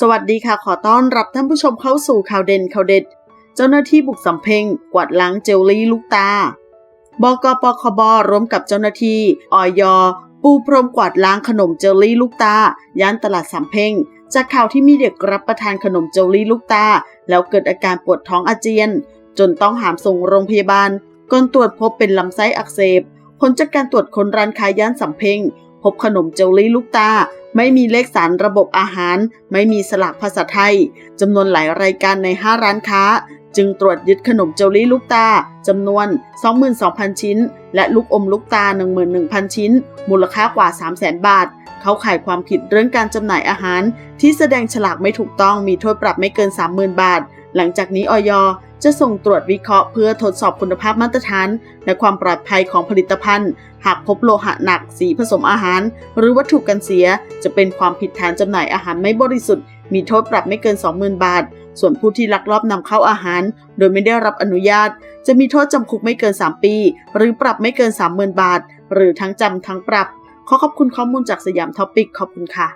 สวัสดีค่ะ ขอต้อนรับท่านผู้ชมเข้าสู่ข่าวเด่นข่าวเด็ด เจ้าหน้าที่บุกสำเพ็งกวาดล้างเจลลี่ลูกตา บกปคบร่วมกับเจ้าหน้าที่ออยปูพรมกวาดล้างขนมเจลลี่ลูกตา ย่านตลาดสำเพ็งจากข่าวที่มีเด็กรับประทานขนมเจลลี่ลูกตา แล้วเกิดอาการปวดท้องอาเจียน จนต้องหามส่งโรงพยาบาลก่อนตรวจพบเป็นลำไส้อักเสบผลจากการตรวจคนร้านค้าย่านสำเพ็ง พบขนมเจลลี่ลูกตา ไม่มีเลขสารระบบอาหาร ไม่มีสลากภาษาไทยจำนวนหลายรายการใน 5 ร้านค้า จึงตรวจยึดขนมเจลลี่ลูกตาจำนวน 22,000 ชิ้น และลูกอมลูกตา 11,000 ชิ้น มูลค่ากว่า 300,000 บาท เขาข่ายความผิดเรื่องการจำหน่ายอาหาร ที่แสดงฉลากไม่ถูกต้องมีโทษปรับไม่เกิน 30,000 บาท หลังจากนี้ออย จะส่งตรวจวิเคราะห์เพื่อทดสอบคุณภาพมาตรฐาน และความปลอดภัยของผลิตภัณฑ์ หากพบโลหะหนักสีผสมอาหาร หรือวัตถุกันเสีย จะเป็นความผิดฐานจำหน่ายอาหารไม่บริสุทธิ์ มีโทษปรับไม่เกิน 20,000 บาท ส่วนผู้ที่ลักลอบนำเข้าอาหาร โดยไม่ได้รับอนุญาต จะมีโทษจำคุกไม่เกิน 3 ปี หรือปรับไม่เกิน 30,000 บาท หรือทั้งจำทั้งปรับ ขอขอบคุณข้อมูลจากสยามท็อปิกขอบคุณค่ะ